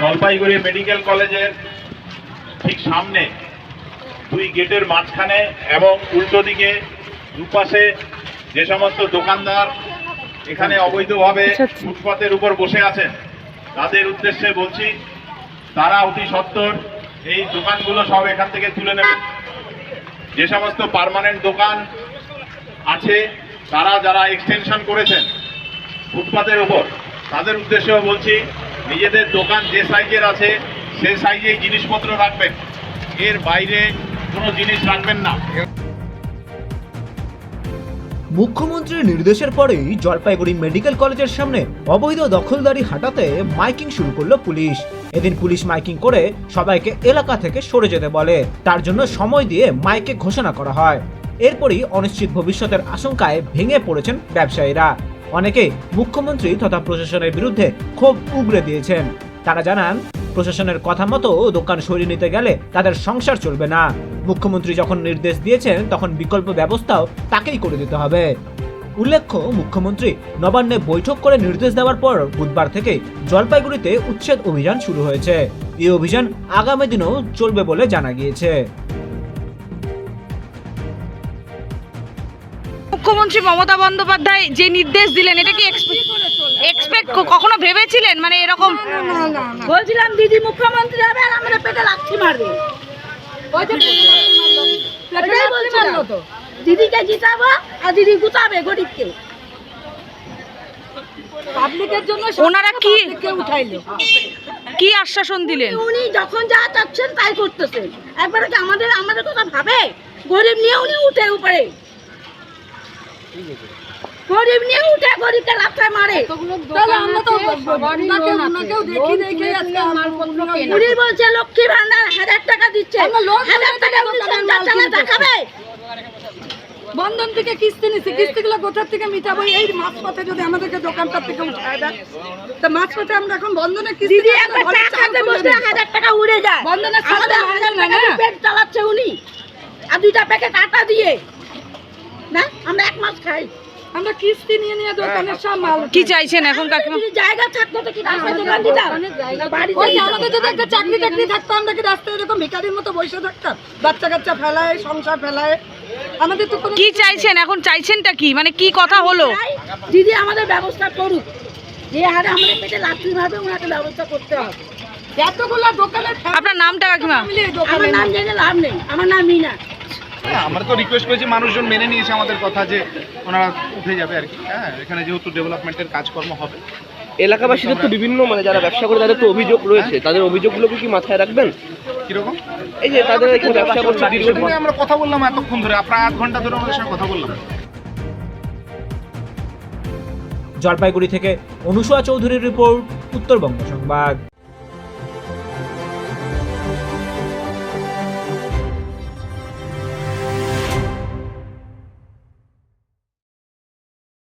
Jalpaiguri medical কলেজের ঠিক সামনে দুই গেটের মাঝখানে এবং উল্টো দিকে দুপাশে যে সমস্ত দোকানদার এখানে অবৈধভাবে ফুটপাতের উপর বসে আছেন তাদের উদ্দেশ্যে বলছি তারা অতি সত্বর এই দোকানগুলো সব এখান থেকে তুলে নেবেন। যে সমস্ত পার্মানেন্ট দোকান আছে তারা যারা এক্সটেনশন করেছেন ফুটপাতের উপর তাদের উদ্দেশ্যেও বলছি, নিজেদের দোকান যে সাইজের আছে সেই সাইজেই জিনিসপত্র রাখবেন। এর বাইরে কোনো জিনিস রাখবেন না। মুখ্যমন্ত্রীর নির্দেশের পরেই জলপাইগুড়ি মেডিকেল কলেজের সামনে অবৈধ দখলদারি হাঁটাতে মাইকিং শুরু করল পুলিশ। এদিন পুলিশ মাইকিং করে সবাইকে এলাকা থেকে সরে যেতে বলে। তার জন্য সময় দিয়ে মাইকে ঘোষণা করা হয়। এরপরই অনিশ্চিত ভবিষ্যতের আশঙ্কায় ভেঙে পড়েছেন ব্যবসায়ীরা। অনেকে মুখ্যমন্ত্রী তথা প্রশাসনের বিরুদ্ধে ক্ষোভ উগরে দিয়েছেন। তারা জানান, প্রশাসনের কথা মতো দোকান সরিয়ে নিতে গেলে তাদের সংসার চলবে না। মুখ্যমন্ত্রী যখন নির্দেশ দিয়েছেন, তখন বিকল্প ব্যবস্থাও তাকেই করে দিতে হবে। উল্লেখ্য, মুখ্যমন্ত্রী নবান্নে বৈঠক করে নির্দেশ দেওয়ার পর বুধবার থেকে জলপাইগুড়িতে উচ্ছেদ অভিযান শুরু হয়েছে। এই অভিযান আগামী দিনেও চলবে বলে জানা গিয়েছে। মুখ্যমন্ত্রী মমতা বন্দ্যোপাধ্যায় যে নির্দেশ দিলেন এটা কি এক্সপেক্ট কখনো ভেবেছিলেন? মানে এরকম বলছিলাম দিদি মুখ্যমন্ত্রী হবে আর আমাদের পেটে লাঠি মারবে। দিদিকে জিতাবো আর দিদি গুতাবে গরিবকে। পাবলিকের জন্য ওনারা কি- কে উঠাইলো। কি আশ্বাসন দিলেন? উনি যখন যা চাচ্ছেন তাই করতেছেন। একবারে কি আমাদের আমাদের কথা ভাবে? গরিব নিয়ে উনি উঠে উপরে। গরিব নিয়ে উঠে গরিবকে লাফায় মারে। তাহলে আমরা তো দেখি দেখে উনি বলছে লক্ষ্মী ভান্ডার হাজার টাকা দিচ্ছে। হাজার টাকা দেখাবে? বন্ধন থেকে কিস্তি নিছি কিস্তিগুলো কোথার থেকে মিটাবো। এই মাছ পথে যদি আমাদেরকে দোকানটার থেকে উঠায় দেয় তা মাছ পথে আমরা এখন বন্ধনের কিস্তি। হাজার টাকা উড়ে যায়। বন্ধনের হাজার টাকা পেট চালাচ্ছে উনি। আর দুইটা প্যাকেট আটা দিয়ে। না আমরা এক মাস খাই। আমরা কিস্তি নিয়ে নিয়ে দোকানের সব মাল কি চাইছেন এখন কাকিমা? জায়গা থাকতো তো কি রাস্তায় দোকান দিতাম? বাড়িতে ওই আমাদের যদি একটা চাকরি টাকরি থাকতো আমরা কি রাস্তায় এরকম ভিখারির মতো বসে থাকতাম? বাচ্চা কাচ্চা ফেলায় সংসার ফেলায়। আমাদের তো কি চাইছেন এখন? চাইছেনটা কি? মানে কি কথা হলো? দিদি আমাদের ব্যবস্থা করুক। যে হারে আমাদের পেটে লাঠি ওনাকে ব্যবস্থা করতে হবে। এতগুলো দোকানের আপনার নামটা কাকিমা? আমার নাম জেনে লাভ নেই। আমার নাম মিনা। হ্যাঁ আমরা তো রিকোয়েস্ট করেছি মানুষজন মেনে নিয়েছে আমাদের কথা যে ওনারা উঠে যাবে আর কি। হ্যাঁ এখানে যেহেতু ডেভেলপমেন্টের কাজকর্ম হবে। এলাকাবাসীদের তো বিভিন্ন মানে যারা ব্যবসা করে তাদের তো অভিযোগ রয়েছে। তাদের অভিযোগগুলোকে কি মাথায় রাখবেন? কীরকম? এই যে তাদের এখানে ব্যবসা করছে দীর্ঘদিন। আমরা কথা বললাম এতক্ষণ ধরে প্রায় আধ ঘণ্টা ধরে আমাদের সঙ্গে কথা বললাম। জলপাইগুড়ি থেকে অনুসুয়া চৌধুরীর রিপোর্ট উত্তরবঙ্গ সংবাদ।